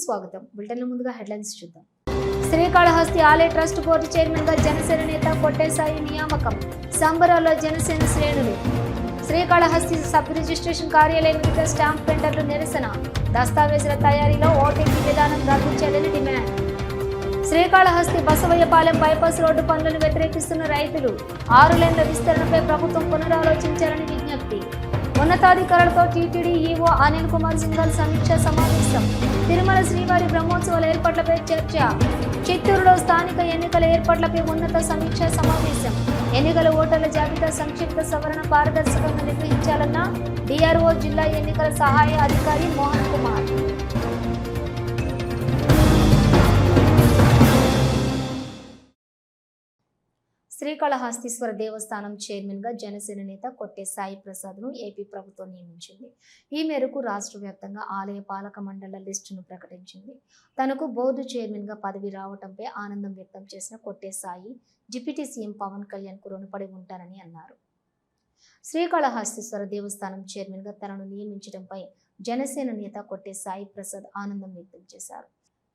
స్వాగతం. బులెటిన్ల ముందుగా హెడ్లైన్స్ చూద్దాం. శ్రీకాళహస్తి ఆలయ ట్రస్ట్ బోర్డు చైర్మన్గా జనసేన నేత కొట్టేసాయి నియామకం. సంబరాల్లో జనసేన శ్రేణులు. శ్రీకాళహస్తి సబ్ రిజిస్ట్రేషన్ కార్యాలయం మీద స్టాంప్ ప్రింటర్లు నిరసన. దస్తావేజుల తయారీలో ఓటీపీ విధానం రద్దు చేయాలని demand. Srikalahasti Basavayyapalem bypass road పనులను వ్యతిరేకిస్తున్న రైతులు ఆరు లేన్ల విస్తరణపై ప్రభుత్వం పునరాలోచించాలని విజ్ఞప్తి. ఉన్నతాధికారులతో టీటీడీ ఈవో అనిల్ కుమార్ సింగల్ సమీక్ష సమావేశం. తిరుమల శ్రీవారి బ్రహ్మోత్సవాల ఏర్పాట్లపై చర్చ. చిత్తూరులో స్థానిక ఎన్నికల ఏర్పాట్లపై ఉన్నత సమీక్ష సమావేశం. ఎన్నికల ఓటర్ల జాబితా సంక్షిప్త సవరణ పారదర్శకంగా నిర్వహించాలన్న డిఆర్ఓ జిల్లా ఎన్నికల సహాయ అధికారి మోహన్ కుమార్. శ్రీకాళహస్తీశ్వర దేవస్థానం చైర్మన్గా జనసేన నేత కొట్టే సాయి ప్రసాద్ను ఏపీ ప్రభుత్వం నియమించింది. ఈ మేరకు రాష్ట్ర వ్యాప్తంగా ఆలయ పాలక మండళ్ళ లిస్టును ప్రకటించింది. తనకు బోర్డు చైర్మన్గా పదవి రావడంపై ఆనందం వ్యక్తం చేసిన కొట్టే సాయి డిప్యూటీ సీఎం పవన్ కళ్యాణ్కు రుణపడి ఉంటానని అన్నారు. శ్రీకాళహస్తీశ్వర దేవస్థానం చైర్మన్గా తనను నియమించడంపై జనసేన నేత కొట్టే సాయి ప్రసాద్ ఆనందం వ్యక్తం చేశారు.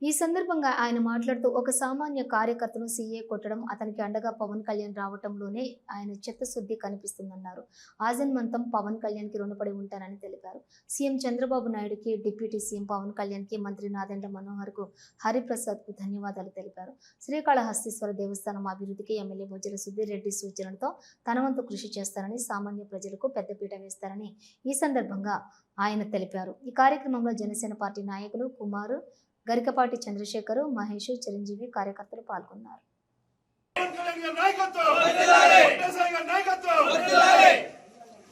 ఈ సందర్భంగా ఆయన మాట్లాడుతూ ఒక సామాన్య కార్యకర్తను సీఏ కొట్టడం అతనికి అండగా పవన్ కళ్యాణ్ రావటంలోనే ఆయన చిత్తశుద్ధి కనిపిస్తుందన్నారు. ఆజన్మంతం పవన్ కళ్యాణ్కి రుణపడి ఉంటానని తెలిపారు. సీఎం చంద్రబాబు నాయుడుకి డిప్యూటీ సీఎం పవన్ కళ్యాణ్కి మంత్రి నాదెండ్ల మనోహర్కు హరిప్రసాద్కు ధన్యవాదాలు తెలిపారు. శ్రీకాళహస్తీశ్వర దేవస్థానం అభివృద్ధికి ఎమ్మెల్యే బొజ్జల సుధీర్ రెడ్డి సూచనలతో తనవంతు కృషి చేస్తారని సామాన్య ప్రజలకు పెద్దపీట వేస్తారని ఈ సందర్భంగా ఆయన తెలిపారు. ఈ కార్యక్రమంలో జనసేన పార్టీ నాయకులు కుమారు గరికపాటి చంద్రశేఖరు మహేష్ చిరంజీవి కార్యకర్తలు పాల్గొన్నారు.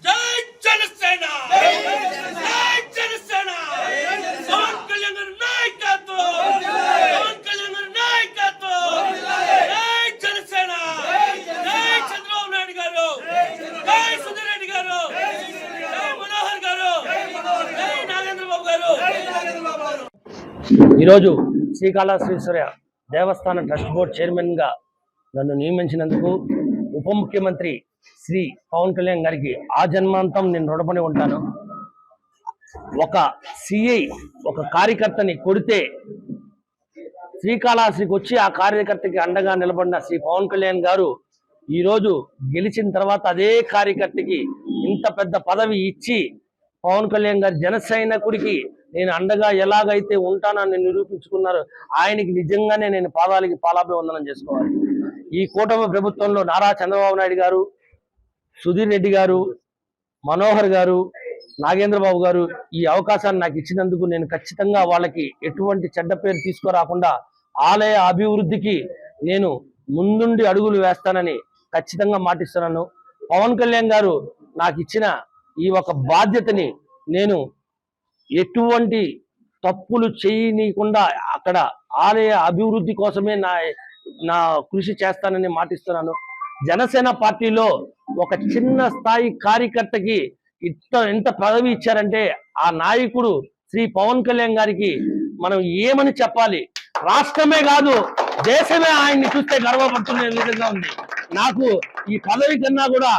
జై జనసేన! జై జనసేన పవన్ కళ్యాణ్ గారి నాయకత్వం పవన్ కళ్యాణ్ గారి నాయకత్వం జై జనసేన జై చంద్రబాబు నాయుడు గారు జై సుధీర్ రెడ్డి గారు జై మనోహర్ గారు జై నాగేంద్ర బాబు గారు ఈరోజు శ్రీకాళహస్తీశ్వర దేవస్థాన ట్రస్ట్ బోర్డ్ చైర్మన్గా నన్ను నియమించినందుకు ఉప ముఖ్యమంత్రి శ్రీ పవన్ కళ్యాణ్ గారికి ఆ జన్మాంతం నేను రుణపడి ఉంటాను. ఒక సిఐ ఒక కార్యకర్తని కొడితే శ్రీకాళహస్తికి వచ్చి ఆ కార్యకర్తకి అండగా నిలబడిన శ్రీ పవన్ కళ్యాణ్ గారు ఈరోజు గెలిచిన తర్వాత అదే కార్యకర్తకి ఇంత పెద్ద పదవి ఇచ్చి పవన్ కళ్యాణ్ గారి జన సైనికుడికి నేను అండగా ఎలాగైతే ఉంటానని నిరూపించుకున్నారు ఆయనకి నిజంగానే నేను పాదాలకి పాలాభివందనం చేసుకోవాలి. ఈ కూటమి ప్రభుత్వంలో నారా చంద్రబాబు నాయుడు గారు సుధీర్ రెడ్డి గారు మనోహర్ గారు నాగేంద్రబాబు గారు ఈ అవకాశాన్ని నాకు ఇచ్చినందుకు నేను ఖచ్చితంగా వాళ్ళకి ఎటువంటి చెడ్డ పేరు తీసుకురాకుండా ఆలయ అభివృద్ధికి నేను ముందుండి అడుగులు వేస్తానని ఖచ్చితంగా మాటిస్తున్నాను. పవన్ కళ్యాణ్ గారు నాకు ఇచ్చిన ఈ ఒక బాధ్యతని నేను ఎటువంటి తప్పులు చేయనీయకుండా అక్కడ ఆలయ అభివృద్ధి కోసమే నా నా కృషి చేస్తానని మాటిస్తున్నాను. జనసేన పార్టీలో ఒక చిన్న స్థాయి కార్యకర్తకి ఇంత ఎంత పదవి ఇచ్చారంటే ఆ నాయకుడు శ్రీ పవన్ కళ్యాణ్ గారికి మనం ఏమని చెప్పాలి? రాష్ట్రమే కాదు దేశమే ఆయన్ని చూస్తే గర్వపడుతున్న విధంగా ఉంది. నాకు ఈ పదవి కన్నా కూడా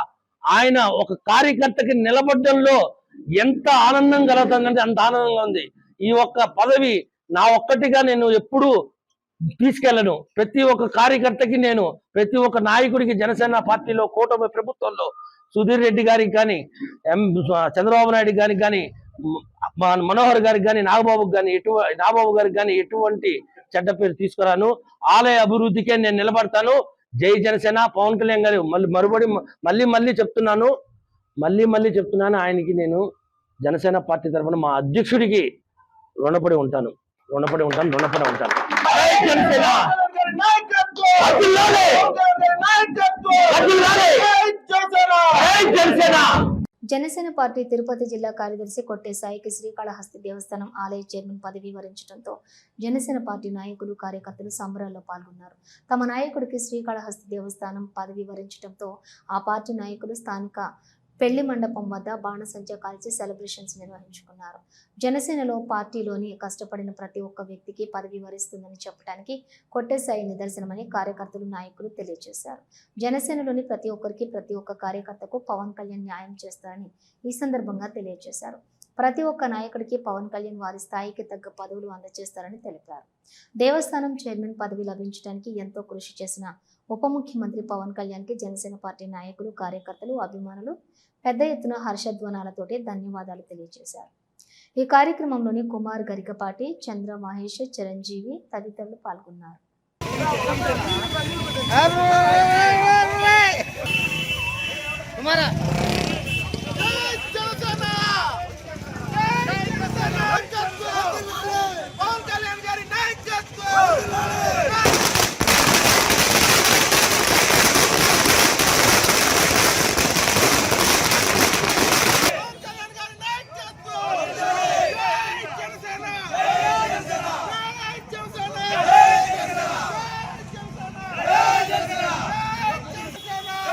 ఆయన ఒక కార్యకర్తకి నిలబడడంలో ఎంత ఆనందం కలుగుతుందంటే అంత ఆనందంగా ఉంది. ఈ ఒక్క పదవి నా ఒక్కటిగా నేను ఎప్పుడూ తీసుకెళ్ళను ప్రతి ఒక్క కార్యకర్తకి నేను ప్రతి ఒక్క నాయకుడికి జనసేన పార్టీలో కూటమి ప్రభుత్వంలో సుధీర్ రెడ్డి గారికి కానీ ఎం చంద్రబాబు నాయుడు గారికి కానీ మనోహర్ గారికి కానీ నాగబాబుకి కానీ ఎటువంటి నాగబాబు గారికి కానీ ఎటువంటి చెడ్డ పేరు తీసుకురాను. ఆలయ అభివృద్ధికే నేను నిలబడతాను. జై జనసేన పవన్ కళ్యాణ్ గారు మళ్ళీ మరుబడి మళ్ళీ మళ్ళీ చెప్తున్నాను. మళ్ళీ మళ్ళీ చెప్తున్నాను ఆయనకి నేను జనసేన పార్టీ తరఫున మా అధ్యక్షుడికి రుణపడి ఉంటాను. రుణపడి ఉంటాను రుణపడి ఉంటాను. జనసేన జనసేన పార్టీ తిరుపతి జిల్లా కార్యదర్శి కొట్టే సాయికి శ్రీకాళహస్తి దేవస్థానం ఆలయ చైర్మన్ పదవి వరించడంతో జనసేన పార్టీ నాయకులు కార్యకర్తలు సంబరాల్లో పాల్గొన్నారు. తమ నాయకుడికి శ్రీకాళహస్తి దేవస్థానం పదవి వరించడంతో ఆ పార్టీ నాయకులు స్థానిక పెళ్ళి మండపం వద్ద బాణసంచ కాల్చి సెలబ్రేషన్స్ నిర్వహించుకున్నారు. జనసేనలో పార్టీలోని కష్టపడిన ప్రతి ఒక్క వ్యక్తికి పదవి వరిస్తుందని చెప్పడానికి కొట్టేసాయి నిదర్శనమని కార్యకర్తలు నాయకులు తెలియజేశారు. జనసేనలోని ప్రతి ఒక్కరికి ప్రతి ఒక్క కార్యకర్తకు పవన్ కళ్యాణ్ న్యాయం చేస్తారని ఈ సందర్భంగా తెలియజేశారు. ప్రతి ఒక్క నాయకుడికి పవన్ కళ్యాణ్ వారి స్థాయికి తగ్గ పదవులు అందజేస్తారని తెలిపారు. దేవస్థానం చైర్మన్ పదవి లభించడానికి ఎంతో కృషి చేసిన ఉప ముఖ్యమంత్రి పవన్ కళ్యాణ్కి జనసేన పార్టీ నాయకులు కార్యకర్తలు అభిమానులు పెద్ద ఎత్తున హర్షధ్వనాలతోటి ధన్యవాదాలు తెలియజేశారు. ఈ కార్యక్రమంలోని కుమార్ గరికపాటి చంద్ర మహేష్ చిరంజీవి తదితరులు పాల్గొన్నారు. పవన్ కళ్యాణ్ గారి నాయకత్వం పవన్ కళ్యాణ్ గారి నాయకత్వం జై జనసేన జై జనసేన జై జనసేన జై జనసేన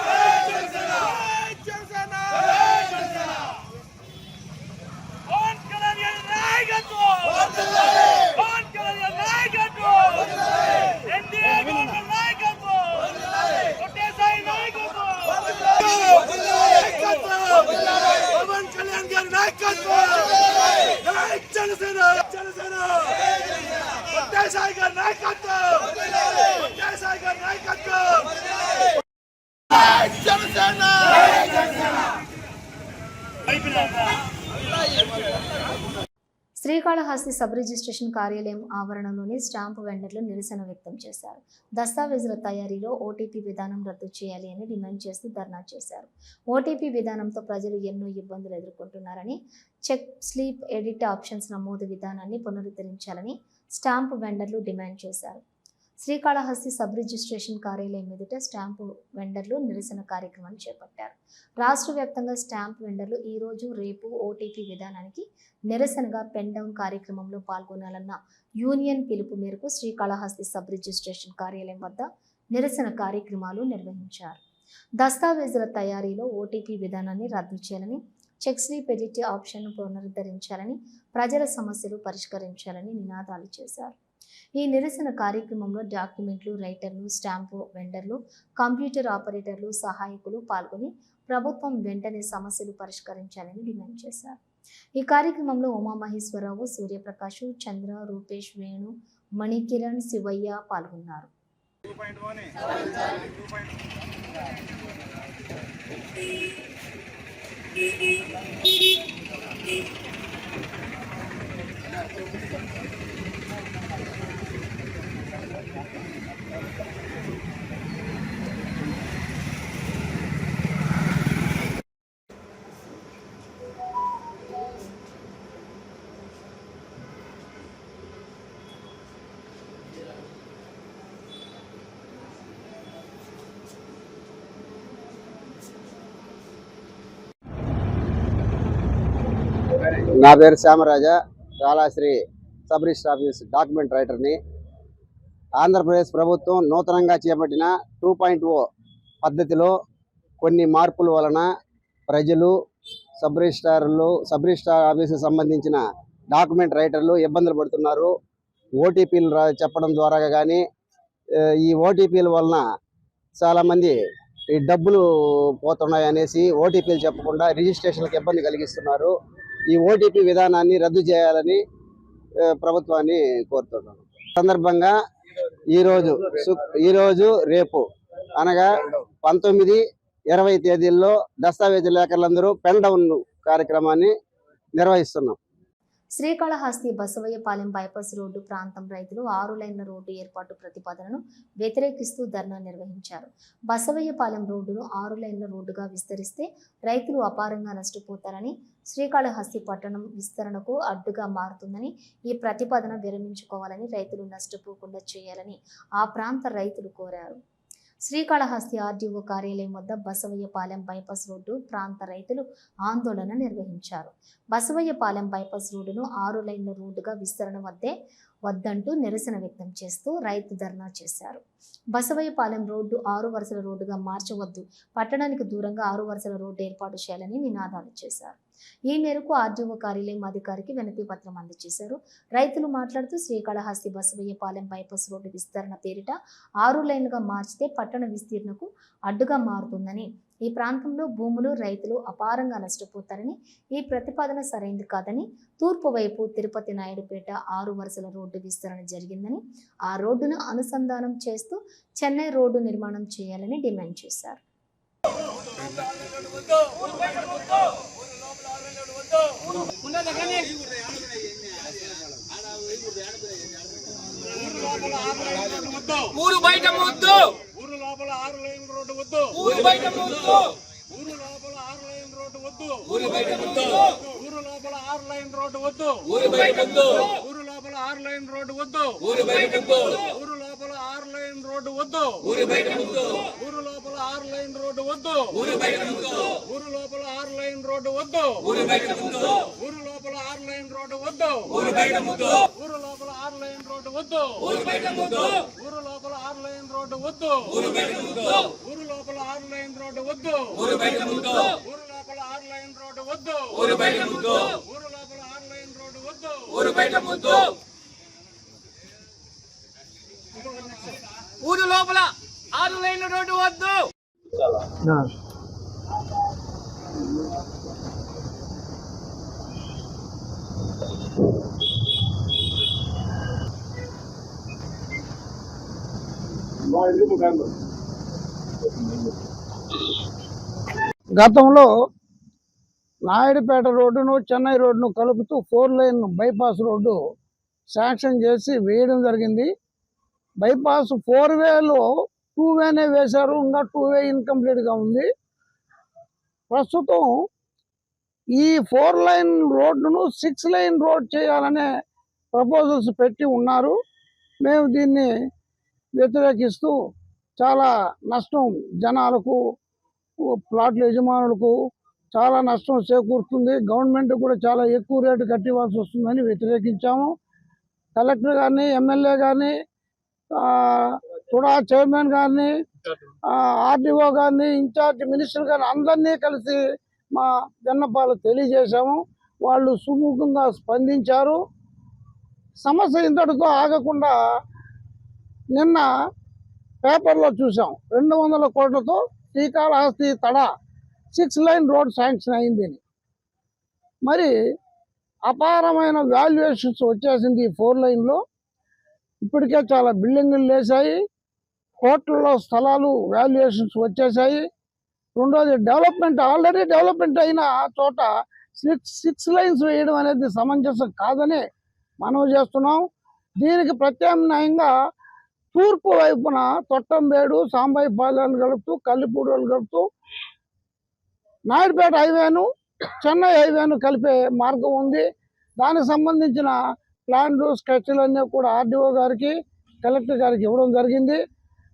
జై జనసేన జై జనసేన పవన్ కళ్యాణ్ గారి నాయకత్వం పవన్ కళ్యాణ్ గారి నాయకత్వం ఎన్డీఏ గవర్నమెంట్ నాయకత్వం కొట్టేసాయి నాయకత్వం పవన్ కళ్యాణ్ గారి నాయకత్వం జై జనసేన జనసేన కొట్టేసాయి గారి నాయకత్వం కొట్టేసాయి గారి నాయకత్వం జై జనసేన శ్రీకాళహస్తి సబ్ రిజిస్ట్రేషన్ కార్యాలయం ఆవరణలోని స్టాంపు వెండర్లు నిరసన వ్యక్తం చేశారు. దస్తావేజుల తయారీలో ఓటీపీ విధానం రద్దు చేయాలి అని డిమాండ్ చేస్తూ ధర్నా చేశారు. ఓటీపీ విధానంతో ప్రజలు ఎన్నో ఇబ్బందులు ఎదుర్కొంటున్నారని చెక్ స్లీప్ ఎడిట్ ఆప్షన్స్ నమోదు విధానాన్ని పునరుద్ధరించాలని స్టాంపు వెండర్లు డిమాండ్ చేశారు. శ్రీకాళహస్తి సబ్ రిజిస్ట్రేషన్ కార్యాలయం ఎదుట స్టాంపు వెండర్లు నిరసన కార్యక్రమాన్ని చేపట్టారు. రాష్ట్ర వ్యాప్తంగా స్టాంప్ వెండర్లు ఈరోజు రేపు ఓటీపీ విధానానికి నిరసనగా పెన్ డౌన్ కార్యక్రమంలో పాల్గొనాలన్న యూనియన్ పిలుపు మేరకు శ్రీకాళహస్తి సబ్ రిజిస్ట్రేషన్ కార్యాలయం వద్ద నిరసన కార్యక్రమాలు నిర్వహించారు. దస్తావేజుల తయారీలో ఓటీపీ విధానాన్ని రద్దు చేయాలని చెక్ స్లీప్ ఎడిట్ ఆప్షన్ను పునరుద్ధరించాలని ప్రజల సమస్యలు పరిష్కరించాలని నినాదాలు చేశారు. ఈ నిరసన కార్యక్రమంలో డాక్యుమెంట్లు రైటర్లు స్టాంపు వెండర్లు కంప్యూటర్ ఆపరేటర్లు సహాయకులు పాల్గొని ప్రభుత్వం వెంటనే సమస్యలు పరిష్కరించాలని డిమాండ్ చేశారు. ఈ కార్యక్రమంలో ఉమామహేశ్వరరావు సూర్యప్రకాష్ చంద్ర రూపేష్ వేణు మణికిరణ్ శివయ్య పాల్గొన్నారు. నా పేరు Shyamaraja Kalasri sub register office document రైటర్ని. Andhra Pradesh ప్రభుత్వం నూతనంగా చేపట్టిన టూ పాయింట్ ఓ పద్ధతిలో కొన్ని మార్పుల వలన ప్రజలు సబ్ రిజిస్టార్లు సబ్ రిజిస్టార్ ఆఫీసుకు సంబంధించిన డాక్యుమెంట్ రైటర్లు ఇబ్బందులు పడుతున్నారు. ఓటీపీలు రా చెప్పడం ద్వారా కానీ ఈ ఓటీపీల వలన చాలామంది ఈ డబ్బులు పోతున్నాయి అనేసి ఓటీపీలు చెప్పకుండా రిజిస్ట్రేషన్లకు ఇబ్బంది కలిగిస్తున్నారు. ఈ ఓటీపీ విధానాన్ని రద్దు చేయాలని ప్రభుత్వాన్ని కోరుతున్నాను. సందర్భంగా ఈరోజు ఈరోజు రేపు అనగా పంతొమ్మిది ఇరవై తేదీల్లో దస్తావేజీ లేఖలందరూ పెన్ డౌన్ కార్యక్రమాన్ని నిర్వహిస్తున్నాం. శ్రీకాళహస్తి బసవయ్యపాలెం బైపాస్ రోడ్డు ప్రాంతం రైతులు ఆరు లైన్ల రోడ్డు ఏర్పాటు ప్రతిపాదనను వ్యతిరేకిస్తూ ధర్నా నిర్వహించారు. బసవయ్యపాలెం రోడ్డును ఆరు లైన్ల రోడ్డుగా విస్తరిస్తే రైతులు అపారంగా నష్టపోతారని శ్రీకాళహస్తి పట్టణం విస్తరణకు అడ్డుగా మారుతుందని ఈ ప్రతిపాదన విరమించుకోవాలని రైతులు నష్టపోకుండా చేయాలని ఆ ప్రాంత రైతులు కోరారు. శ్రీకాళహస్తి ఆర్డీఓ కార్యాలయం వద్ద బసవయ్యపాలెం బైపాస్ రోడ్డు ప్రాంత రైతులు ఆందోళన నిర్వహించారు. బసవయ్యపాలెం బైపాస్ రోడ్డును ఆరు లైన్ల రోడ్డుగా విస్తరణ వద్దే వద్దంటూ నిరసన వ్యక్తం చేస్తూ రైతు ధర్నా చేశారు. బసవయ్యపాలెం రోడ్డు ఆరు వరుసల రోడ్డుగా మార్చవద్దు పట్టణానికి దూరంగా ఆరు వరుసల రోడ్డు ఏర్పాటు చేయాలని నినాదాలు చేశారు. ఈ మేరకు ఆర్డీఓ కార్యాలయం అధికారికి వినతి పత్రం అందజేశారు. రైతులు మాట్లాడుతూ శ్రీకాళహస్తి బసవయ్యపాలెం బైపాస్ రోడ్డు విస్తరణ పేరిట ఆరు లైన్లుగా మార్చితే పట్టణ విస్తీర్ణకు అడ్డుగా మారుతుందని ఈ ప్రాంతంలో భూములు రైతులు అపారంగా నష్టపోతారని ఈ ప్రతిపాదన సరైంది కాదని తూర్పు వైపు తిరుపతి నాయుడుపేట ఆరు వరుసల రోడ్డు విస్తరణ జరిగిందని ఆ రోడ్డును అనుసంధానం చేస్తూ చెన్నై రోడ్డు నిర్మాణం చేయాలని డిమాండ్ చేశారు. ఊరు బయట ముద్దు ఊరు లోపల ఆరు లైన్ రోడ్డు వద్దు ఊరు బయట ముద్దు ఊరు లోపల ఆరు లైన్ రోడ్డు వద్దు ఊరు బయట ముద్దు ఊరు లోపల ఆరు లైన్ రోడ్డు వద్దు ఊరు బయట ముద్దు ఊరు లోపల ఆరు లైన్ రోడ్డు వద్దు ఊరు బయట ముద్దు ఊరు ఆరు లైన్ రోడ్డు వద్దు. ఊరు లోపల ఆరు లైన్ రోడ్డు వద్దు. ఊరు లోపల ఆరు లైన్ రోడ్డు వద్దు. ఊరు లోపల ఆరు లైన్ రోడ్డు వద్దు. ఊరు లోపల ఆరు లైన్ రోడ్డు వద్దు. ఊరు లోపల ఆరు లైన్ రోడ్డు వద్దు. ఊరు లోపల ఆరు లైన్ రోడ్డు వద్దు. ఊరు లోపల ఆరు లైన్ రోడ్డు వద్దు. ఊరు లోపల ఆరు లైన్ రోడ్డు వద్దు. ఊరు బయట ముద్దు ఊరు లోపల ఆరు లైన్ల రోడ్డు వద్దు. గతంలో నాయుడుపేట రోడ్డును చెన్నై రోడ్డును కలుపుతూ four lane bypass road sanction చేసి వేయడం జరిగింది. బైపాస్ ఫోర్ వేలో టూ వేనే వేశారు. ఇంకా టూ వే ఇన్కంప్లీట్గా ఉంది. ప్రస్తుతం ఈ ఫోర్ లైన్ రోడ్డును సిక్స్ లైన్ రోడ్ చేయాలనే ప్రపోజల్స్ పెట్టి ఉన్నారు. మేము దీన్ని వ్యతిరేకిస్తూ చాలా నష్టం జనాలకు ప్లాట్ల యజమానులకు చాలా నష్టం చేకూరుతుంది. గవర్నమెంట్ కూడా చాలా ఎక్కువ రేటు కట్టివ్వాల్సి వస్తుందని వ్యతిరేకించాము. కలెక్టర్ గారిని ఎమ్మెల్యే గారిని కూడా చైర్మన్ గారిని ఆర్డీఓ గారిని ఇన్ఛార్జ్ మినిస్టర్ గారిని అందరినీ కలిసి మా విన్నపాలు తెలియజేశాము. వాళ్ళు సుముఖంగా స్పందించారు. సమస్య ఇంతటితో ఆగకుండా నిన్న పేపర్లో చూసాం రెండు వందల కోట్లతో Srikalahasti Tada six lane road sanction అయింది మరి అపారమైన వాల్యుయేషన్స్ వచ్చేసింది ఈ ఫోర్ లైన్లో. ఇప్పటికే చాలా బిల్డింగులు లేసాయి కోట్లలో స్థలాలు వాల్యుయేషన్స్ వచ్చేసాయి రెండోది డెవలప్మెంట్ ఆల్రెడీ డెవలప్మెంట్ అయిన చోట సిక్స్ సిక్స్ లైన్స్ వేయడం అనేది సమంజసం కాదని మనం చేస్తున్నాం. దీనికి ప్రత్యామ్నాయంగా తూర్పు వైపున తొట్టంబేడు సాంబాయిపాలెం కలుపుతూ కల్లిపూడలు కలుపుతూ నాయుడుపేట హైవేను చెన్నై హైవేను కలిపే మార్గం ఉంది. దానికి సంబంధించిన ప్లాన్లు స్కెచ్లు అన్నీ కూడా ఆర్డీఓ గారికి కలెక్టర్ గారికి ఇవ్వడం జరిగింది.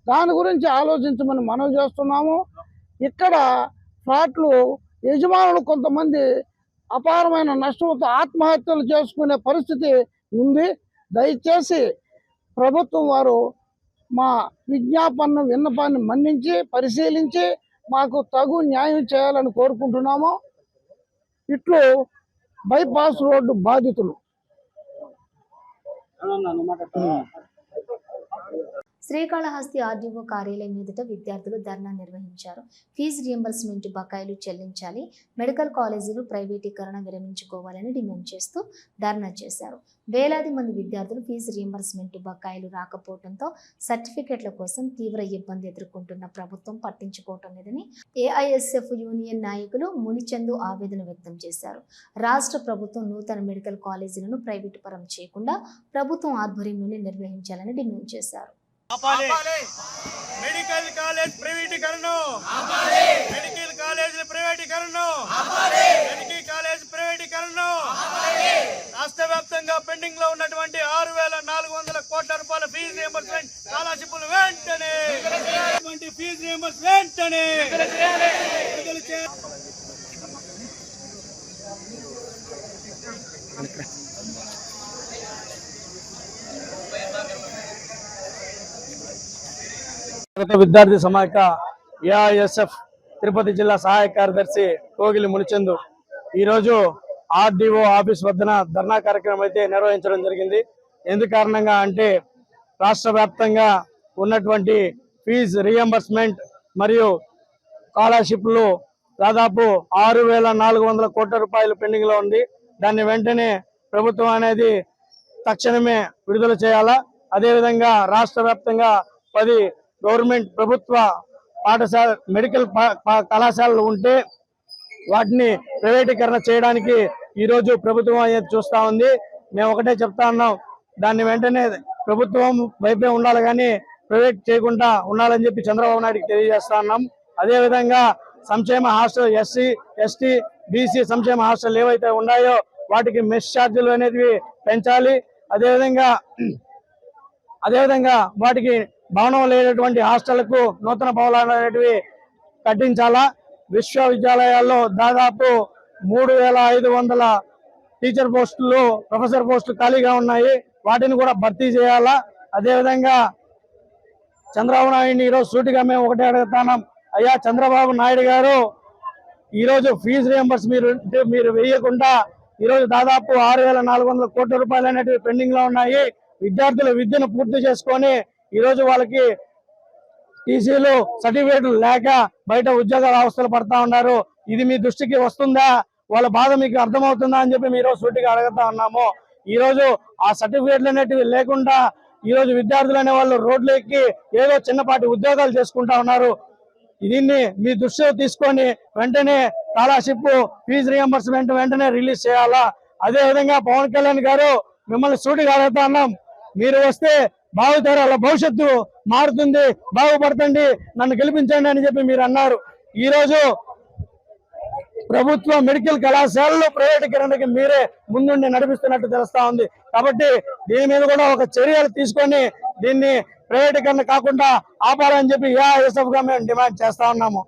దాని గురించి ఆలోచించమని మనం చేస్తున్నాము. ఇక్కడ ఫ్లాట్లు యజమానులు కొంతమంది అపారమైన నష్టంతో ఆత్మహత్యలు చేసుకునే పరిస్థితి ఉంది. దయచేసి ప్రభుత్వం వారు మా విజ్ఞాపన విన్నపాన్ని మన్నించి పరిశీలించి మాకు తగు న్యాయం చేయాలని కోరుకుంటున్నాము. ఇట్లు బైపాస్ రోడ్డు బాధితులు. なのまだから、శ్రీకాళహస్తి ఆర్డీఓ కార్యాలయం ఎదుట విద్యార్థులు ధర్నా నిర్వహించారు. ఫీజు రియంబర్స్మెంట్ బకాయిలు చెల్లించాలి. మెడికల్ కాలేజీలు ప్రైవేటీకరణ విరమించుకోవాలని డిమాండ్ చేస్తూ ధర్నా చేశారు. వేలాది మంది విద్యార్థులు ఫీజు రియంబర్స్మెంట్ బకాయిలు రాకపోవడంతో సర్టిఫికెట్ల కోసం తీవ్ర ఇబ్బంది ఎదుర్కొంటున్న ప్రభుత్వం పట్టించుకోవటం లేదని ఏఐఎస్ఎఫ్ యూనియన్ నాయకులు మునిచందు ఆవేదన వ్యక్తం చేశారు. రాష్ట్ర ప్రభుత్వం నూతన మెడికల్ కాలేజీలను ప్రైవేటు పరం చేయకుండా ప్రభుత్వం ఆధ్వర్యంలోనే నిర్వహించాలని డిమాండ్ చేశారు. ఆపాలి. మెడికల్ కాలేజ్ ప్రైవేటీకరణ మెడికల్ కాలేజ్ ప్రైవేటీకరణ మెడికల్ కాలేజ్ ప్రైవేటీకరణ రాష్ట్ర వ్యాప్తంగా పెండింగ్లో ఉన్నటువంటి ఆరు వేల నాలుగు వందల కోట్ల రూపాయల ఫీజు రియంబర్స్మెంట్ స్కాలర్షిప్లు వెంటనే. ఫీజు రియంబర్స్ వెంటనే. విద్యార్థి సమాఖ్య ఏఐఎస్ఎఫ్ తిరుపతి జిల్లా సహాయ కార్యదర్శి కోగిలి మునిచందు. ఈరోజు ఆర్డీఓ ఆఫీస్ వద్దన ధర్నా కార్యక్రమం అయితే నిర్వహించడం జరిగింది. ఎందు కారణంగా అంటే రాష్ట్ర వ్యాప్తంగా ఉన్నటువంటి ఫీజు రియంబర్స్మెంట్ మరియు స్కాలర్షిప్లు దాదాపు ఆరు వేల నాలుగు వందల కోట్ల రూపాయలు పెండింగ్లో ఉంది. దాన్ని వెంటనే ప్రభుత్వం అనేది తక్షణమే విడుదల చేయాలా? అదేవిధంగా రాష్ట్ర వ్యాప్తంగా పది గవర్నమెంట్ ప్రభుత్వ పాఠశాల మెడికల్ పా- కళాశాలలు ఉంటే వాటిని ప్రైవేటీకరణ చేయడానికి ఈరోజు ప్రభుత్వం అనేది చూస్తా ఉంది. మేము ఒకటే చెప్తా ఉన్నాం. దాన్ని వెంటనే ప్రభుత్వం వైపే ఉండాలి కానీ ప్రైవేట్ చేయకుండా ఉండాలని చెప్పి చంద్రబాబు నాయుడుకి తెలియజేస్తా ఉన్నాం. అదేవిధంగా సంక్షేమ హాస్టల్ ఎస్సీ ఎస్టీ బీసీ సంక్షేమ హాస్టల్ ఏవైతే ఉన్నాయో వాటికి మెస్ ఛార్జీలు అనేవి పెంచాలి. అదేవిధంగా అదేవిధంగా వాటికి భవనం లేనటువంటి హాస్టళ్ళకు నూతన భవనాలు అనేటివి కట్టించాలా? విశ్వవిద్యాలయాల్లో దాదాపు మూడు వేల ఐదు వందల టీచర్ పోస్టులు ప్రొఫెసర్ పోస్టులు ఖాళీగా ఉన్నాయి. వాటిని కూడా భర్తీ చేయాలా? అదేవిధంగా చంద్రబాబు నాయుడిని ఈరోజు సూటిగా మేము ఒకటే అడుగుతున్నాం. అయ్యా చంద్రబాబు నాయుడు గారు ఈరోజు ఫీజు రియంబర్స్ మీరు మీరు వేయకుండా ఈరోజు దాదాపు ఆరు వేల నాలుగు వందల కోట్ల రూపాయలు అనేటివి పెండింగ్లో ఉన్నాయి. విద్యార్థుల విద్యను పూర్తి చేసుకొని ఈరోజు వాళ్ళకి టీసీలు సర్టిఫికేట్లు లేక బయట ఉద్యోగాల అవస్థలు పడతా ఉన్నారు. ఇది మీ దృష్టికి వస్తుందా? వాళ్ళ బాధ మీకు అర్థమవుతుందా అని చెప్పి మీరు సూటిగా అడుగుతా ఉన్నాము. ఈరోజు ఆ సర్టిఫికేట్లు అనేటివి లేకుండా ఈరోజు విద్యార్థులు అనే వాళ్ళు రోడ్లు ఎక్కి ఏదో చిన్నపాటి ఉద్యోగాలు చేసుకుంటా ఉన్నారు. దీన్ని మీ దృష్టిలో తీసుకొని వెంటనే స్కాలర్షిప్ ఫీజు రియంబర్స్మెంట్ వెంటనే రిలీజ్ చేయాలా? అదే విధంగా పవన్ కళ్యాణ్ గారు మిమ్మల్ని సూటిగా అడుగుతా ఉన్నాం. మీరు వస్తే భావితరాల భవిష్యత్తు మారుతుంది బాగుపడతండి నన్ను గెలిపించండి అని చెప్పి మీరు అన్నారు. ఈ రోజు ప్రభుత్వ మెడికల్ కళాశాలలో ప్రైవేటీకరణకి మీరే ముందుండి నడిపిస్తున్నట్టు తెలుస్తా ఉంది. కాబట్టి దీని మీద కూడా ఒక చర్యలు తీసుకొని దీన్ని ప్రైవేటీకరణ కాకుండా ఆపాలని చెప్పి ఏఐఎస్ఎఫ్గా మేము డిమాండ్ చేస్తా ఉన్నాము.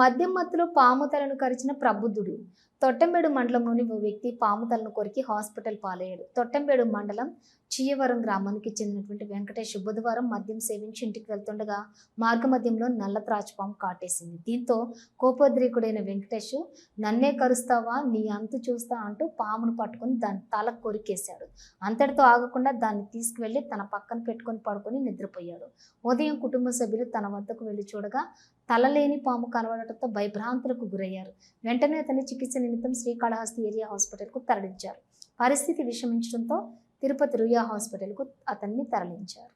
మద్యం మత్తులో పాము తలను కరిచిన ప్రబుద్ధుడు. తొట్టంబేడు మండలంలోని ఓ వ్యక్తి పాము తలను కొరికి హాస్పిటల్ పాలయ్యాడు. తొట్టంబేడు మండలం చీయవరం గ్రామానికి చెందినటువంటి వెంకటేష్ బుధవారం మద్యం సేవించి ఇంటికి వెళ్తుండగా మార్గమధ్యంలో నల్ల త్రాచుపాము కాటేసింది. దీంతో కోపోద్రేకుడైన వెంకటేష్ నన్నే కరుస్తావా? నీ అంతు చూస్తా అంటూ పామును పట్టుకొని దాని తల కొరికేశాడు. అంతటితో ఆగకుండా దాన్ని తీసుకువెళ్ళి తన పక్కన పెట్టుకొని పడుకొని నిద్రపోయాడు. ఉదయం కుటుంబ సభ్యులు తన వద్దకు వెళ్ళి చూడగా తలలేని పాము కనబడటంతో భయభ్రాంతులకు గురయ్యారు. వెంటనే అతన్ని చికిత్స నిమిత్తం శ్రీకాళహస్తి ఏరియా హాస్పిటల్కు తరలించారు. పరిస్థితి విషమించడంతో తిరుపతి రుయా హాస్పిటల్కు అతన్ని తరలించారు.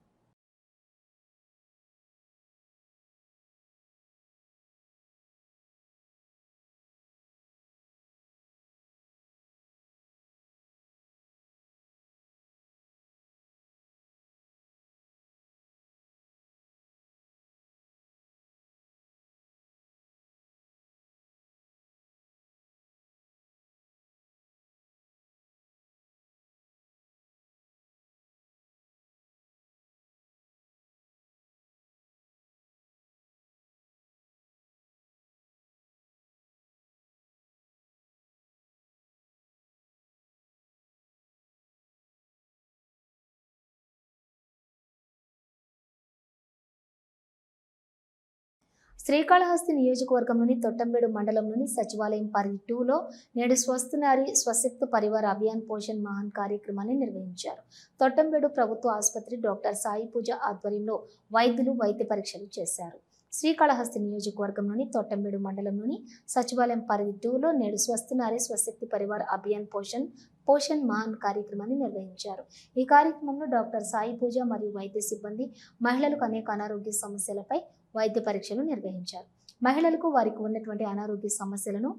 శ్రీకాళహస్తి నియోజకవర్గంలోని తొట్టంబేడు మండలంలోని సచివాలయం పరిధి టూలో నేడు స్వస్థనారి స్వశక్తి పరివార అభియాన్ పోషణ్ మహాన్ కార్యక్రమాన్ని నిర్వహించారు. తొట్టంబేడు ప్రభుత్వ ఆసుపత్రి డాక్టర్ సాయి పూజ ఆధ్వర్యంలో వైద్యులు వైద్య పరీక్షలు చేశారు. శ్రీకాళహస్తి నియోజకవర్గంలోని తొట్టంబేడు మండలంలోని సచివాలయం పరిధి టూలో నేడు స్వస్థనారి స్వశక్తి పరివార్ అభియాన్ పోషణ్ పోషణ్ మహాన్ కార్యక్రమాన్ని నిర్వహించారు. ఈ కార్యక్రమంలో డాక్టర్ సాయి పూజ మరియు వైద్య సిబ్బంది మహిళలకు అనేక అనారోగ్య సమస్యలపై వైద్య పరీక్షలు నిర్వహించారు. మహిళలకు వారికి ఉన్నటువంటి అనారోగ్య సమస్యలను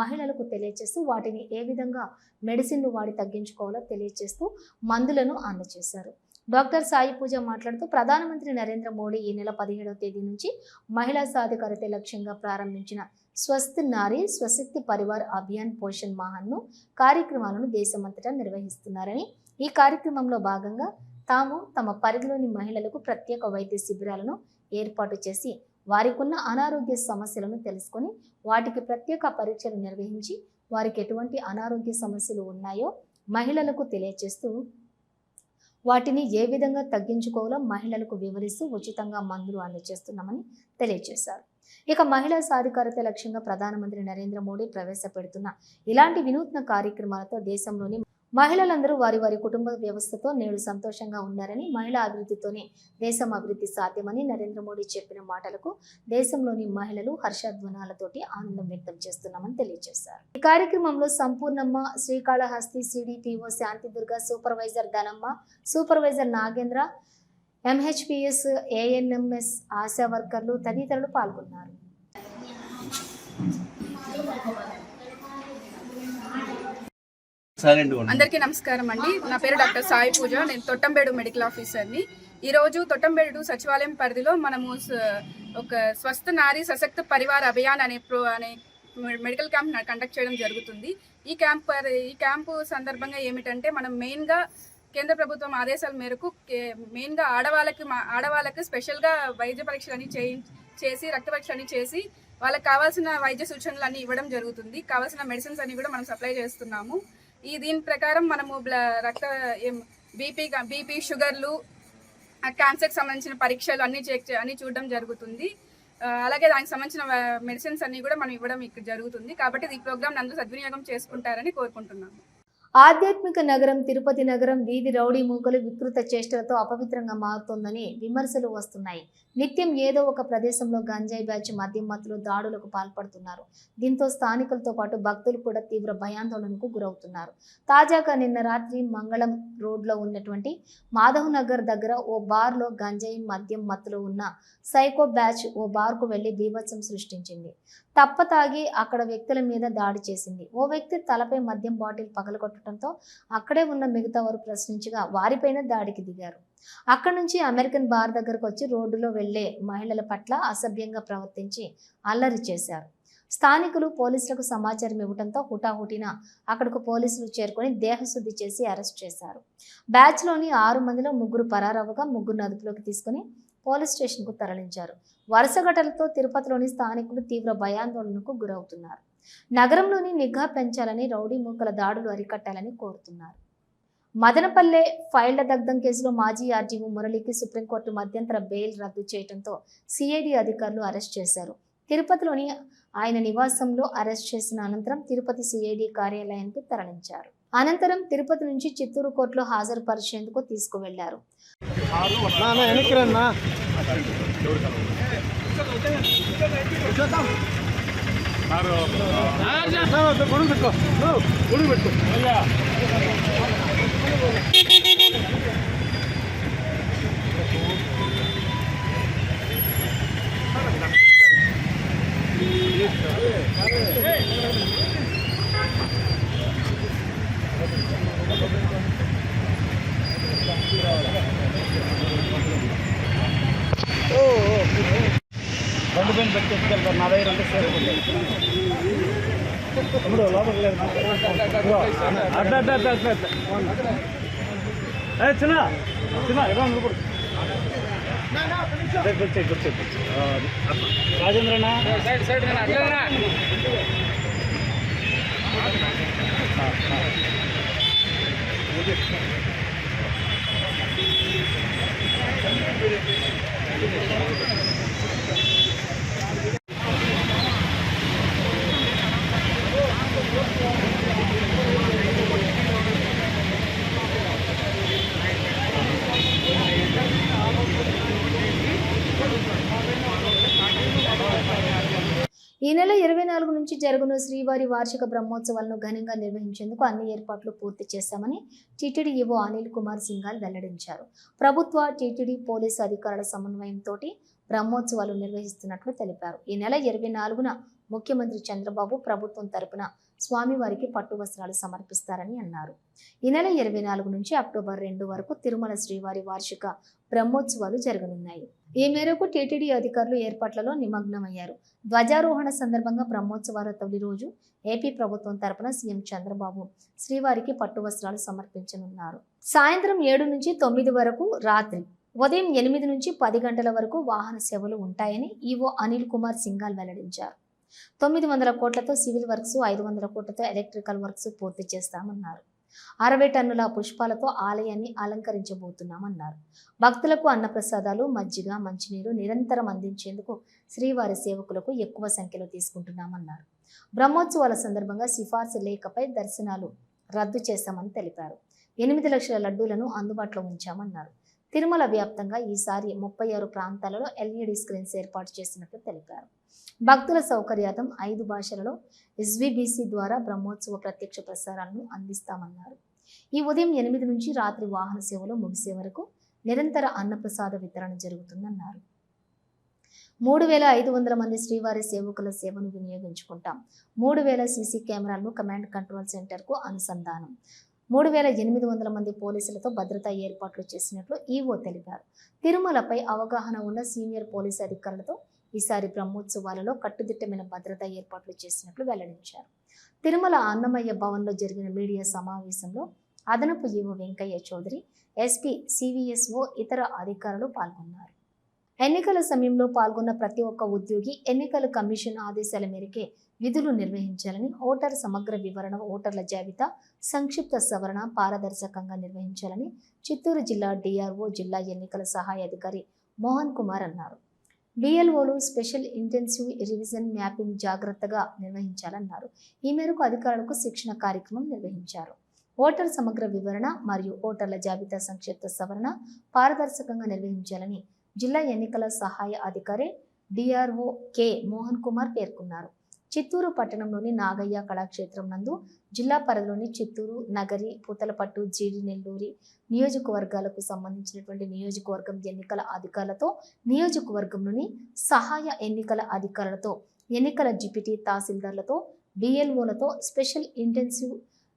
మహిళలకు తెలియచేస్తూ వాటిని ఏ విధంగా మెడిసిన్లు వాడి తగ్గించుకోవాలో తెలియచేస్తూ మందులను అందజేశారు. డాక్టర్ సాయి పూజ మాట్లాడుతూ ప్రధానమంత్రి నరేంద్ర మోడీ ఈ నెల పదిహేడవ తేదీ నుంచి మహిళా సాధికారత లక్ష్యంగా ప్రారంభించిన స్వస్థ నారీ స్వశక్తి పరివార్ అభియాన్ పోషణ్ మహాన్ను కార్యక్రమాలను దేశమంతటా నిర్వహిస్తున్నారని ఈ కార్యక్రమంలో భాగంగా తాము తమ పరిధిలోని మహిళలకు ప్రత్యేక వైద్య శిబిరాలను ఏర్పాటు చేసి వారికున్న అనారోగ్య సమస్యలను తెలుసుకొని వాటికి ప్రత్యేక పరీక్షలు నిర్వహించి వారికి ఎటువంటి అనారోగ్య సమస్యలు ఉన్నాయో మహిళలకు తెలియచేస్తూ వాటిని ఏ విధంగా తగ్గించుకోవాలో మహిళలకు వివరిస్తూ ఉచితంగా మందులు అందజేస్తున్నామని తెలియజేశారు ఇక మహిళా సాధికారత లక్ష్యంగా ప్రధానమంత్రి నరేంద్ర మోడీ ప్రవేశపెడుతున్న ఇలాంటి వినూత్న కార్యక్రమాలతో దేశంలోని మహిళలందరూ వారి వారి కుటుంబ వ్యవస్థతో నేడు సంతోషంగా ఉన్నారని మహిళా అభివృద్ధితోనే దేశం అభివృద్ధి సాధ్యమని నరేంద్ర మోడీ చెప్పిన మాటలకు దేశంలోని మహిళలు హర్షధ్వనాలతోటి ఆనందం వ్యక్తం చేస్తున్నామని తెలియజేశారు. ఈ కార్యక్రమంలో Sampurnamma Srikalahasti CDPO Shantidurga supervisor Dhanamma supervisor Nagendra MHPS ANMs ASHA వర్కర్లు తదితరులు పాల్గొన్నారు. అందరికీ నమస్కారం అండి. నా పేరు డాక్టర్ సాయి పూజ. నేను తొట్టంబేడు మెడికల్ ఆఫీసర్ని. ఈ రోజు తొట్టంబేడు సచివాలయం పరిధిలో మనము ఒక స్వస్థ నారీ సశక్త పరివార్ అభియాన్ అనే ప్రో అనే మెడికల్ క్యాంప్ కండక్ట్ చేయడం జరుగుతుంది. ఈ క్యాంప్ పరి- ఈ క్యాంపు సందర్భంగా ఏమిటంటే మనం మెయిన్గా కేంద్ర ప్రభుత్వం ఆదేశాల మేరకు కే- మెయిన్గా ఆడవాళ్ళకి మా ఆడవాళ్ళకి స్పెషల్గా వైద్య పరీక్షలని చేయి చేసి రక్త పరీక్షలని చేసి వాళ్ళకి కావాల్సిన వైద్య సూచనలు అన్ని ఇవ్వడం జరుగుతుంది. కావాల్సిన మెడిసిన్స్ అన్ని కూడా మనం సప్లై చేస్తున్నాము. ఈ దీని ప్రకారం మనము రక్త బీపీ బీపీ షుగర్లు క్యాన్సర్కి సంబంధించిన పరీక్షలు అన్ని చెక్ చే- అన్ని చూడడం జరుగుతుంది. అలాగే దానికి సంబంధించిన మెడిసిన్స్ అన్ని కూడా మనం ఇవ్వడం ఇక్కడ జరుగుతుంది. కాబట్టి ఈ ప్రోగ్రామ్ అందరూ సద్వినియోగం చేసుకుంటారని కోరుకుంటున్నాము. ఆధ్యాత్మిక నగరం తిరుపతి నగరం వీధి రౌడీ మూకలు వికృత చేష్టలతో అపవిత్రంగా మారుతోందని విమర్శలు వస్తున్నాయి. నిత్యం ఏదో ఒక ప్రదేశంలో గంజాయి బ్యాచ్ మద్యం మత్తులు దాడులకు పాల్పడుతున్నారు. దీంతో స్థానికులతో పాటు భక్తులు కూడా తీవ్ర భయాందోళనకు గురవుతున్నారు. తాజాగా నిన్న రాత్రి మంగళం రోడ్లో ఉన్నటువంటి మాధవ్ నగర్ దగ్గర ఓ బార్లో గంజాయి మద్యం మత్తులో ఉన్న సైకో బ్యాచ్ ఓ బార్కు వెళ్ళి బీభత్సం సృష్టించింది. తప్ప తాగి అక్కడ వ్యక్తుల మీద దాడి చేసింది. ఓ వ్యక్తి తలపై మద్యం బాటిల్ పగలగొట్టడంతో అక్కడే ఉన్న మిగతా వారు ప్రశ్నించగా వారిపైన దాడికి దిగారు. అక్కడి నుంచి అమెరికన్ బార్ దగ్గరకు వచ్చి రోడ్డులో వెళ్ళే మహిళల పట్ల అసభ్యంగా ప్రవర్తించి అల్లరి చేశారు. స్థానికులు పోలీసులకు సమాచారం ఇవ్వడంతో హుటాహుటిన అక్కడకు పోలీసులు చేరుకొని దేహశుద్ధి చేసి అరెస్ట్ చేశారు. బ్యాచ్లోని ఆరు మందిలో ముగ్గురు పరారవగా ముగ్గురు అదుపులోకి తీసుకుని పోలీస్ స్టేషన్కు తరలించారు. వరుస ఘటనలతో తిరుపతిలోని స్థానికులు తీవ్ర భయాందోళనకు గురవుతున్నారు. నగరంలోని నిఘా పెంచాలని రౌడీ మూకల దాడులు అరికట్టాలని కోరుతున్నారు. మదనపల్లె ఫైళ్ళ దగ్ధం కేసులో మాజీ ఆర్జీఓ మురళికి సుప్రీంకోర్టు మధ్యంతర బెయిల్ రద్దు చేయడంతో సిఐడి అధికారులు అరెస్ట్ చేశారు. తిరుపతిలోని ఆయన నివాసంలో అరెస్ట్ చేసిన అనంతరం తిరుపతి సిఐడి కార్యాలయానికి తరలించారు. అనంతరం తిరుపతి నుంచి చిత్తూరు కోర్టులో హాజరుపరిచేందుకు తీసుకువెళ్ళారు. చిన్న చిన్న ఎలా రాజేంద్రనా Thank you. ఈ నెల ఇరవై నాలుగు నుంచి జరుగును శ్రీవారి వార్షిక బ్రహ్మోత్సవాలను ఘనంగా నిర్వహించేందుకు అన్ని ఏర్పాట్లు పూర్తి చేశామని టీటీడీ ఈవో అనిల్ కుమార్ సింఘాల్ వెల్లడించారు. ప్రభుత్వ టీటీడీ పోలీసు అధికారుల సమన్వయంతో బ్రహ్మోత్సవాలు నిర్వహిస్తున్నట్లు తెలిపారు. ఈ నెల ఇరవై నాలుగున ముఖ్యమంత్రి చంద్రబాబు ప్రభుత్వం తరపున స్వామివారికి పట్టు వస్త్రాలు సమర్పిస్తారని అన్నారు. ఈ నెల ఇరవై నాలుగు నుంచి అక్టోబర్ రెండు వరకు తిరుమల శ్రీవారి వార్షిక బ్రహ్మోత్సవాలు జరగనున్నాయి. ఈ మేరకు టీటీడీ అధికారులు ఏర్పాట్లలో నిమగ్నమయ్యారు. ధ్వజారోహణ సందర్భంగా బ్రహ్మోత్సవాల తొలి రోజు ఏపీ ప్రభుత్వం తరపున సీఎం చంద్రబాబు శ్రీవారికి పట్టు వస్త్రాలు సమర్పించనున్నారు. సాయంత్రం ఏడు నుంచి తొమ్మిది వరకు రాత్రి ఉదయం ఎనిమిది నుంచి పది గంటల వరకు వాహన సేవలు ఉంటాయని ఈవో అనిల్ కుమార్ సింఘాల్ వెల్లడించారు. తొమ్మిది వందల కోట్లతో సివిల్ వర్క్స్ ఐదు వందల కోట్లతో ఎలక్ట్రికల్ వర్క్స్ పూర్తి చేస్తామన్నారు. అరవై టన్నుల పుష్పాలతో ఆలయాన్ని అలంకరించబోతున్నామన్నారు. భక్తులకు అన్నప్రసాదాలు మజ్జిగ మంచినీరు నిరంతరం అందించేందుకు శ్రీవారి సేవకులకు ఎక్కువ సంఖ్యలో తీసుకుంటున్నామన్నారు. బ్రహ్మోత్సవాల సందర్భంగా సిఫార్సు లేఖపై దర్శనాలు రద్దు చేశామని తెలిపారు. ఎనిమిది లక్షల లడ్డూలను అందుబాటులో ఉంచామన్నారు. తిరుమల వ్యాప్తంగా ఈసారి ముప్పై ఆరు ప్రాంతాలలో ఎల్ఈడి స్క్రీన్స్ ఏర్పాటు చేసినట్లు తెలిపారు. భక్తుల సౌకర్యార్థం ఐదు భాషలలో ఎస్విబిసి ద్వారా బ్రహ్మోత్సవ ప్రత్యక్ష ప్రసారాలను అందిస్తామన్నారు. ఈ ఉదయం ఎనిమిది నుంచి రాత్రి వాహన సేవలు ముగిసే వరకు నిరంతర అన్నప్రసాద వితరణ జరుగుతుందన్నారు. మూడు వేల ఐదు వందల మంది శ్రీవారి సేవకుల సేవను వినియోగించుకుంటాం. మూడు వేల సీసీ కెమెరాలను కమాండ్ కంట్రోల్ సెంటర్కు అనుసంధానం. మూడు వేల ఎనిమిది వందల మంది పోలీసులతో భద్రతా ఏర్పాట్లు చేసినట్లు ఈవో తెలిపారు. తిరుమలపై అవగాహన ఉన్న సీనియర్ పోలీసు అధికారులతో ఈసారి బ్రహ్మోత్సవాలలో కట్టుదిట్టమైన భద్రతా ఏర్పాట్లు చేసినట్లు వెల్లడించారు. తిరుమల అన్నమయ్య భవన్లో జరిగిన మీడియా సమావేశంలో అదనపు EO Venkayya Chowdary SP CVSO ఇతర అధికారులు పాల్గొన్నారు. ఎన్నికల సమయంలో పాల్గొన్న ప్రతి ఒక్క ఉద్యోగి ఎన్నికల కమిషన్ ఆదేశాల మేరకే విధులు నిర్వహించాలని ఓటర్ సమగ్ర వివరణ ఓటర్ల జాబితా సంక్షిప్త సవరణ పారదర్శకంగా నిర్వహించాలని చిత్తూరు జిల్లా డిఆర్ఓ జిల్లా ఎన్నికల సహాయ అధికారి మోహన్ కుమార్ అన్నారు. డిఎల్ఓలు స్పెషల్ ఇంటెన్సివ్ రివిజన్ మ్యాపింగ్ జాగ్రత్తగా నిర్వహించాలన్నారు. ఈ మేరకు అధికారులకు శిక్షణ కార్యక్రమం నిర్వహించారు. ఓటర్ సమగ్ర వివరణ మరియు ఓటర్ల జాబితా సంక్షిప్త సవరణ పారదర్శకంగా నిర్వహించాలని జిల్లా ఎన్నికల సహాయ అధికారి డిఆర్ఓ కె మోహన్ కుమార్ పేర్కొన్నారు. చిత్తూరు పట్టణంలోని నాగయ్య కళాక్షేత్రం నందు జిల్లా పరిధిలోని చిత్తూరు నగరి పూతలపట్టు జీడి నెల్లూరి నియోజకవర్గాలకు సంబంధించినటువంటి నియోజకవర్గం ఎన్నికల అధికారులతో నియోజకవర్గంలోని సహాయ ఎన్నికల అధికారులతో ఎన్నికల జిపిటీ తహసీల్దార్లతో డిఎల్ఓలతో special intensive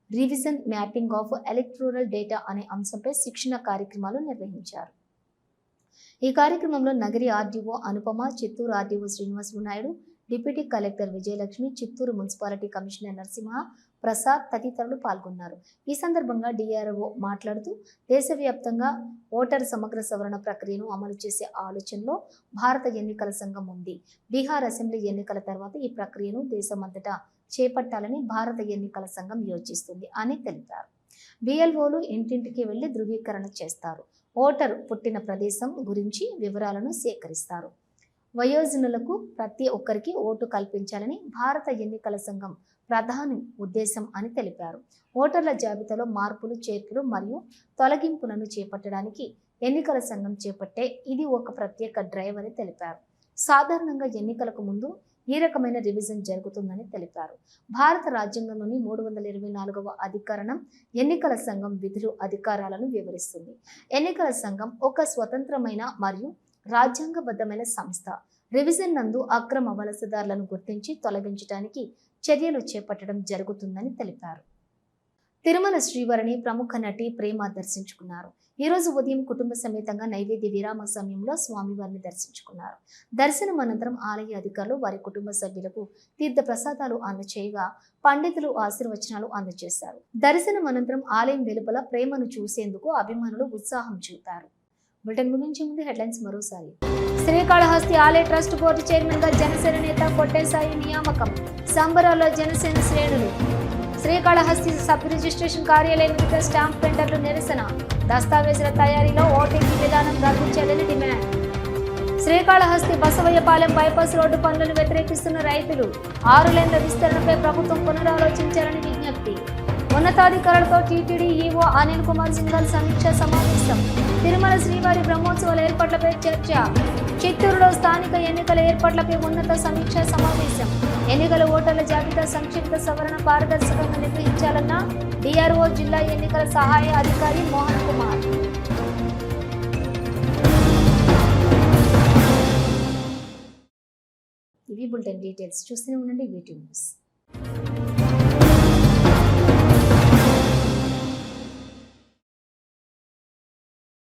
revision mapping of electoral data అనే అంశంపై శిక్షణ కార్యక్రమాలు నిర్వహించారు. ఈ కార్యక్రమంలో Nagari RDO Anupama Chittoor RDO Srinivasulu Naidu deputy collector Vijayalakshmi Chittoor municipality commissioner Narasimha Prasad తదితరులు పాల్గొన్నారు. ఈ సందర్భంగా డిఆర్ఓ మాట్లాడుతూ దేశవ్యాప్తంగా ఓటర్ సమగ్ర సవరణ ప్రక్రియను అమలు చేసే ఆలోచనలో భారత ఎన్నికల సంఘం ఉంది. బీహార్ అసెంబ్లీ ఎన్నికల తర్వాత ఈ ప్రక్రియను దేశమంతటా చేపట్టాలని భారత ఎన్నికల సంఘం యోచిస్తుంది అని తెలిపారు. బిఎల్ఓలు ఇంటింటికి వెళ్ళి ధృవీకరణ చేస్తారు. ఓటరు పుట్టిన ప్రదేశం గురించి వివరాలను సేకరిస్తారు. వయోజనులకు ప్రతి ఒక్కరికి ఓటు కల్పించాలని భారత ఎన్నికల సంఘం ప్రధాని ఉద్దేశం అని తెలిపారు. ఓటర్ల జాబితాలో మార్పులు చేర్పులు మరియు తొలగింపులను చేపట్టడానికి ఎన్నికల సంఘం చేపట్టే ఇది ఒక ప్రత్యేక డ్రైవ్ అని తెలిపారు. సాధారణంగా ఎన్నికలకు ముందు ఈ రకమైన రివిజన్ జరుగుతుందని తెలిపారు. భారత రాజ్యాంగంలోని మూడు వందల ఇరవై నాలుగవ అధికరణం ఎన్నికల సంఘం విధులు అధికారాలను వివరిస్తుంది. ఎన్నికల సంఘం ఒక స్వతంత్రమైన మరియు రాజ్యాంగబద్ధమైన సంస్థ. రివిజన్ నందు అక్రమ వలసదారులను గుర్తించి తొలగించడానికి చర్యలు చేపట్టడం జరుగుతుందని తెలిపారు. తిరుమల శ్రీవారిని ప్రముఖ నటి ప్రేమ దర్శించుకున్నారు. ఈరోజు ఉదయం కుటుంబ సమేతంగా నైవేద్య విరామ సమయంలో స్వామివారిని దర్శించుకున్నారు. దర్శనం అనంతరం ఆలయ అధికారులు వారి కుటుంబ సభ్యులకు తీర్థ ప్రసాదాలు అందచేయగా పండితులు ఆశీర్వచనాలు అందజేశారు. దర్శనం అనంతరం ఆలయం వెలుపల ప్రేమను చూసేందుకు అభిమానులు ఉత్సాహం చూపారు. బులెటిన్ ముగించే ముందు హెడ్లైన్స్ మరోసారి. శ్రీకాళహస్తి ఆలయ ట్రస్ట్ బోర్డు చైర్మన్గా జనసేన నేత కొట్టేసాయి నియామకం. సంబరాల్లో జనసేన శ్రేణులు. శ్రీకాళహస్తి సబ్ రిజిస్ట్రేషన్ కార్యాలయం ఎదుట స్టాంప్ పెండర్లు నిరసన. దస్తావేజుల తయారీలో ఓటీపీ విధానం రద్దు చేయాలని demand. Srikalahasti Basavayyapalem bypass road పనులను వ్యతిరేకిస్తున్న రైతులు ఆరు లేన్ల విస్తరణపై ప్రభుత్వం పునరాలోచించాలని విజ్ఞప్తి ఉన్నతాధికారులతో టీటీడీ ఈఓ అనిల్ కుమార్ సింఘల్ సమీక్ష సమావేశం. తిరుమల శ్రీవారి బ్రహ్మోత్సవాల ఏర్పాట్లపై చర్చ. చిత్తూరులో స్థానిక ఎన్నికల ఏర్పాట్లపై ఉన్నత సమీక్ష సమావేశం. ఎన్నికల ఓటర్ల జాబితా సంక్షిప్త సవరణ పారదర్శకంగా నిర్వహించాలన్న డిఆర్ఓ జిల్లా ఎన్నికల సహాయ అధికారి మోహన్ కుమార్. ఇవి బులెటిన్ డీటెయిల్స్. చూస్తూనే ఉండండి వీటి న్యూస్.